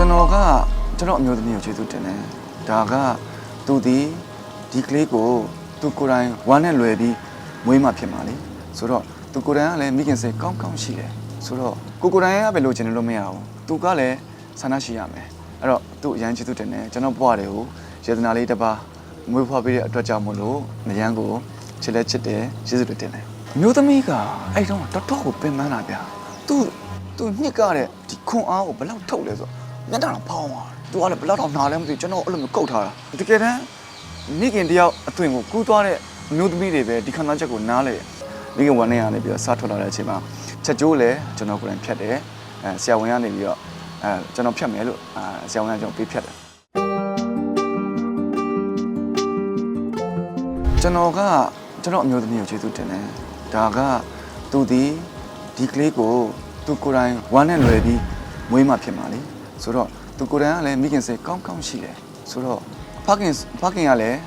ကျွန်တော်ကကျွန်တော်အမျိုးသမီးကိုကျေးဇူးတင်တယ်ဒါကသူဒီဒီကလေးကိုသူကိုယ်တိုင်ဝမ်းနဲ့လွယ်ပြီးမွေးမှဖြစ်မှာလေဆိုတော့သူကိုယ်တိုင်ကလည်းမိခင်စိတ်ကောင်းကောင်းရှိတယ်ဆိုတော့ကိုကိုယ်တိုင်ကပဲလိုချင်တယ်လို့မရဘူးသူကလည်းဆန္ဒရှိရမယ်အဲ့တော့သူအရန်ကျေးဇူးတင်တယ်ကျွန်တော်ဘွားတွေကိုယေဒနာလေးတစ်ပါးမွေးဖွားပေးတဲ့အတွက်ကြောင့်မလို့နရန်ကိုချစ်လဲချစ်တယ်ကျေးဇူးတင်တယ်မျိုးသမီးကအဲ့တော့တော်တော်ကိုပင်ပန်းတာဗျာသူသူညှစ်ကတဲ့ဒီခွန်အားကိုဘယ်လောက်ထုတ်လဲဆိုတော့ မျက်နှာတော့ဖောင်းသွားတယ်သူကလည်းဘယ်လောက်တော့နားလဲမသိဘူးကျွန်တော်အဲ့လိုမျိုးကုတ်ထားတာတကယ်တမ်းမိခင်တယောက်အသွင်ကိုကူးသွားတဲ့အမျိုးသမီးတွေပဲဒီခံစားချက်ကိုနားလေမိခင်ဝန်ထဲကနေပြီးတော့စားထွက်လာတဲ့အချိန်မှာချက်ကျိုးလည်းကျွန်တော်ကိုယ်တိုင်ဖြတ်တယ်အဲဆရာဝန်ကနေပြီးတော့အဲကျွန်တော်ဖြတ်မယ်လို့အာဆရာဝန်ကကျွန်တော်ပေးဖြတ်တယ်ကျွန်တော်ကကျွန်တော်အမျိုးသမီးကိုကျေးဇူးတင်တယ်ဒါကသူဒီဒီကလေးကိုသူကိုယ်တိုင်ဝမ်းနဲ့လွယ်ပြီးမွေးမှဖြစ်မှာလေ ဆိုတော့သူကိုယ်တိုင်ကလည်းမိခင်စိတ်ကောင်းကောင်းရှိတယ်ဆိုတော့ဖခင်ဖခင်ကလည်း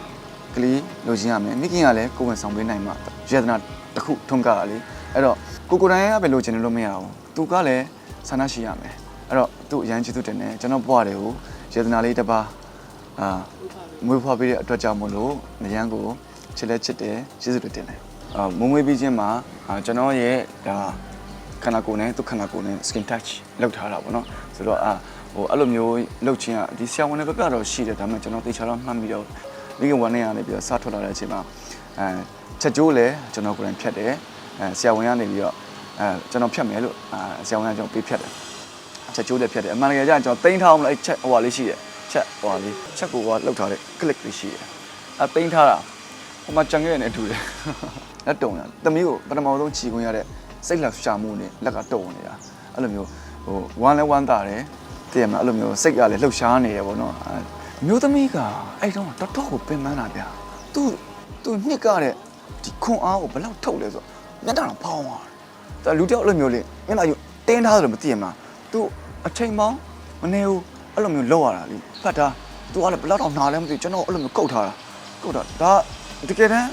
ကလေးလိုချင်ရမယ်မိခင်ကလည်းကိုယ်ဝင်ဆောင်ပေးနိုင်မှာယေဒနာတစ်ခုထွန်းကားလေအဲ့တော့ကိုကိုယ်တိုင်ကပဲလိုချင်တယ်လို့မရဘူးသူကလည်းဆန္ဒရှိရမယ်အဲ့တော့သူအရန်ကျေးဇူးတင်တယ်ကျွန်တော်ဘွားတွေကိုယေဒနာလေးတစ်ပါးအာမွေးဖွားပေးတဲ့အတွက်ကြောင့်မလို့နရန်ကိုချစ်လဲချစ်တယ်ကျေးဇူးတင်တယ်အာမုံမွေးပြီးချင်းမှာအာကျွန်တော်ရဲ့ဒါခန္ဓာကိုယ်နဲ့သူခန္ဓာကိုယ်နဲ့ skin touch လောက်ထားတာပေါ့နော်ဆိုတော့အာ ဟိုအဲ့လိုမျိုးလောက်ချင်းကဒီဆရာဝန်တွေဘက်ကတော့ရှိတယ်ဒါပေမဲ့ကျွန်တော်တေချာတော့မှတ်ပြီးတော့မိခင်ဝန်ထဲကနေပြီးတော့စထွက်လာတဲ့အချိန်မှာအဲချက်ကျိုးလဲကျွန်တော်ကိုယ်တိုင်ဖြတ်တယ်အဲဆရာဝန်ကနေပြီးတော့အဲကျွန်တော်ဖြတ်မယ်လို့အာဆရာဝန်ကကျွန်တော်ပေးဖြတ်တယ်ချက်ကျိုးလည်းဖြတ်တယ်အမှန်တကယ်ကျကျွန်တော်တင်းထားအောင်လို့အဲ့ချက်ဟိုဟာလေးရှိတယ်ချက်ဟိုဟာလေးချက်ကိုဟိုလောက်ထားတဲ့ click လေးရှိတယ်အဲတင်းထားတာဟိုမှာကြံခဲ့နေတူတယ်လက်တုံတာတမီးကိုပထမဆုံးခြီခွင့်ရတဲ့စိတ်လက်ရှာမှုနဲ့လက်ကတုံနေတာအဲ့လိုမျိုးဟိုဝမ်းလဲဝမ်းသာတယ် တည်ရမှာအဲ့လိုမျိုးစိတ်ကလည်းလှုပ်ရှားနေတယ်ပေါ့နော်အဲမျိုးသမီးကအဲ့တော့တော်တော်ကိုပင်ပန်းတာဗျာသူသူညှစ်ကတဲ့ဒီခွန်အားကိုဘယ်လောက်ထုတ်လဲဆိုတော့မျက်နှာတော့ဖောင်းသွားတယ်ဒါလူတယောက်အဲ့လိုမျိုးလေးမျက်နှာယူတင်းထားတယ်လို့မသိရမှာသူအချိန်ပေါင်းမနေဘူးအဲ့လိုမျိုးလောက်ရတာလीဖတ်တာသူကလည်းဘယ်လောက်တော့နားလဲမသိဘူးကျွန်တော်အဲ့လိုမျိုးကုတ်ထားတာကုတ်တာဒါတကယ်တမ်း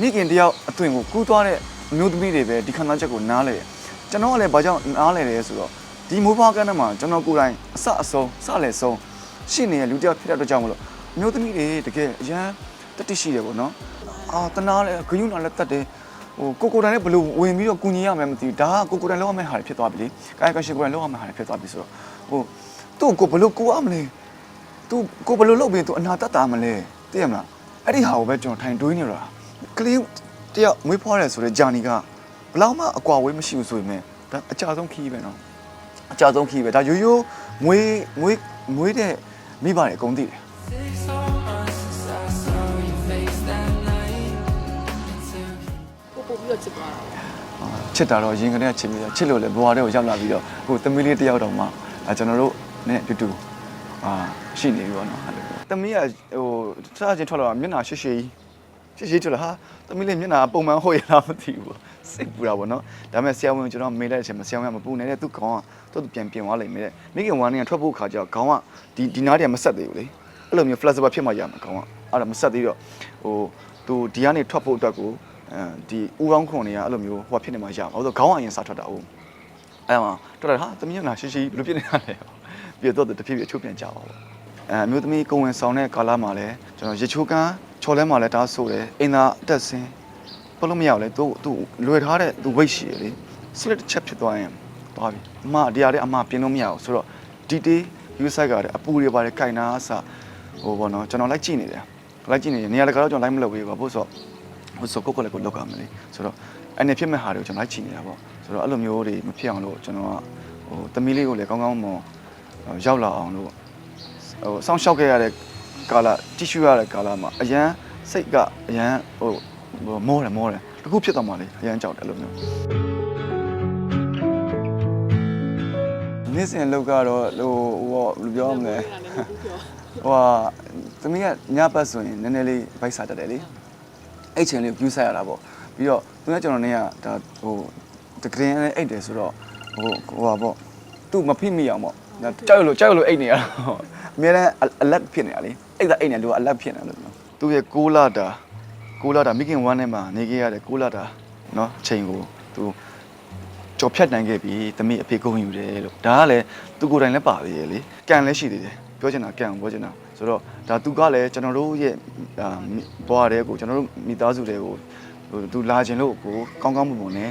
မိခင်တယောက်အသွင်ကိုကူးသွားတဲ့အမျိုးသမီးတွေပဲဒီခံစားချက်ကိုနားလဲတယ်ကျွန်တော်ကလည်းဘာကြောင့်နားလဲလဲဆိုတော့ ဒီမိုးဖွားကန်းထဲမှာကျွန်တော်ကိုယ်တိုင်အစအဆုံးစလည်းဆုံးရှိနေတဲ့လူတယောက်ဖြစ်တဲ့အတွက်ကြောင့်မလို့အမျိုးသမီးတွေတကယ်အရန်တတိရှိတယ်ပေါ့နော်အာတနာလည်းဂယုဏလည်းတတ်တယ်ဟိုကိုကိုယ်တိုင်လည်းဘလို့ဝင်ပြီးတော့ကူညီရမယ်မသိဘူးဒါကကိုကိုယ်တိုင်လောက်ရမယ့်ဟာတွေဖြစ်သွားပြီလေကာယကရှိကိုယ်တိုင်လောက်ရမယ့်ဟာတွေဖြစ်သွားပြီဆိုတော့ဟိုသူ့ကိုဘလို့ကူရမလဲ तू ကိုဘယ်လိုလုပ်ပြီး तू အနာတတ်တာမလဲသိရမလားအဲ့ဒီဟာကိုပဲကျွန်တော်ထိုင်တွေးနေတာကလေးတယောက်မွေးဖွားတယ်ဆိုတဲ့ဂျာနီကဘယ်လောက်မှအကွာဝေးမရှိဘူးဆိုရင်ဒါအကြဆုံးခီးပဲနော် အကြဆုံးခီးပဲဒါရိုးရိုးမွေးမွေးမွေးတဲ့မိဘတွေအကုန်သိတယ်ပို့ပို့ပြီးတော့ချစ်သွားတာပေါ့အာချစ်တာတော့ရင်ကလေးကချစ်ပြီးတော့ချစ်လို့လေဘွားတဲ့ကိုရောက်လာပြီးတော့ဟိုသမီးလေးတယောက်တော့မှအဲကျွန်တော်တို့နဲ့အတူတူအာရှိနေပြီပေါ့နော်အဲ့လိုသမီးကဟိုစားချင်းထွက်လာတာမျက်နှာရှည်ရှည်ကြီးရှည်ရှည်ထွက်လာဟာသမီးလေးမျက်နှာပုံမှန်ဟုတ်ရလားမသိဘူး စိတ်ပူတာပေါ့နော်ဒါပေမဲ့ဆရာဝန်ကျွန်တော်မေးလိုက်တဲ့အချိန်မှာဆရာဝန်ကမပူနဲ့တဲ့သူခေါင်းကသူ့ပြန်ပြင်သွားလိမ့်မယ်တဲ့မိခင်ဝမ်းနေကထွက်ဖို့ခါကျတော့ခေါင်းကဒီဒီနားတည်းမဆက်သေးဘူးလေအဲ့လိုမျိုး flexible ဖြစ်မှရမှာခေါင်းကအဲ့ဒါမဆက်သေးတော့ဟိုသူဒီကနေထွက်ဖို့အတွက်ကိုအဲဒီဦးကောင်းခွန်တွေကအဲ့လိုမျိုးဟိုဖြစ်နေမှရမှာဟုတ်ဆိုခေါင်းကအရင်စထွက်တာဟုတ်အဲ့မှာတော်တော်ဟာသမီးကငါရှိရှိဘယ်လိုဖြစ်နေတာလဲပြီးတော့တဖြည်းဖြည်းအချိုးပြန်ကြပါပေါ့အဲအမျိုးသမီးကိုဝင်ဆောင်တဲ့ကာလမှာလည်းကျွန်တော်ရေချိုးကန်းချော်လဲမှာလည်းဒါဆိုတယ်အင်သာအတက်ဆင်း ဘလို့မရဘူးလေသူသူလွယ်ထားတဲ့သူ weight ရှိရလေ split ချက်ဖြစ်သွားရင်သွားပြီအမတရားလေးအမပြင်းလို့မရဘူးဆိုတော့ဒီတေး user ကလည်းအပူတွေပါတယ်ကြိုင်နာအစဟိုဘောနော်ကျွန်တော်လိုက်ကြည့်နေတယ်လိုက်ကြည့်နေတယ်နေရာတကာတော့ကျွန်တော်လိုက်မလုပ်ဘူးပါဘို့ဆိုဟိုဆိုကိုကိုလည်းကိုလောက်ကမလေးဆိုတော့အဲ့နဲ့ဖြစ်မဲ့ဟာတွေကိုကျွန်တော်လိုက်ကြည့်နေတာပေါ့ဆိုတော့အဲ့လိုမျိုးတွေမဖြစ်အောင်လို့ကျွန်တော်ကဟိုသမီးလေးကိုလည်းကောင်းကောင်းမွန်ရောက်လာအောင်လို့ဟိုစောင့်ရှောက်ခဲ့ရတဲ့ကာလတိရှိရတဲ့ကာလမှာအရန်စိတ်ကအရန်ဟို မောတယ်မောတယ်တခုဖြစ်သွားမှလေအရန်ကြောက်တယ်အဲ့လိုမျိုးနေ့စဉ်အလုပ်ကတော့ဟိုဟိုဘယ်လိုပြောရမလဲပြောတာလည်းမဟုတ်ပြောဟိုဟာသမီးကညပတ်ဆိုရင်နည်းနည်းလေးဗိုက်စားတတ်တယ်လေအဲ့ချိန်လေး view ဆက်ရတာပေါ့ပြီးတော့သူကကျွန်တော်နေကဒါဟိုတကရင်နဲ့အိတ်တယ်ဆိုတော့ဟိုဟိုဟာပေါ့သူ့မဖိမိအောင်ပေါ့ဒါကြောက်လို့ကြောက်လို့အိတ်နေရတာအများနဲ့ alert ဖြစ်နေတာလေအိတ်တာအိတ်နေလူက alert ဖြစ်နေတယ်လို့ပြောသူရဲ့6လတာ ကိုလာတာမိခင်ဝမ်းထဲမှာနေခဲ့ရတဲ့ကိုလာတာနော်ချိန်ကိုသူကြော်ဖြတ်နိုင်ခဲ့ပြီသမီးအဖေကုန်ယူတယ်လို့ဒါကလည်းသူကိုယ်တိုင်လည်းပါသေးတယ်လေကံလည်းရှိသေးတယ်ပြောချင်တာကံကိုပြောချင်တာဆိုတော့ဒါသူကလည်းကျွန်တော်တို့ရဲ့ဘွားတဲ့ကိုကျွန်တော်တို့မိသားစုတွေကိုသူလာခြင်းလို့ကိုကောင်းကောင်းမွန်မွန်နဲ့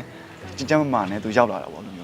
ကြင်ကြမ်းမမာနဲ့သူရောက်လာတာပေါ့လို့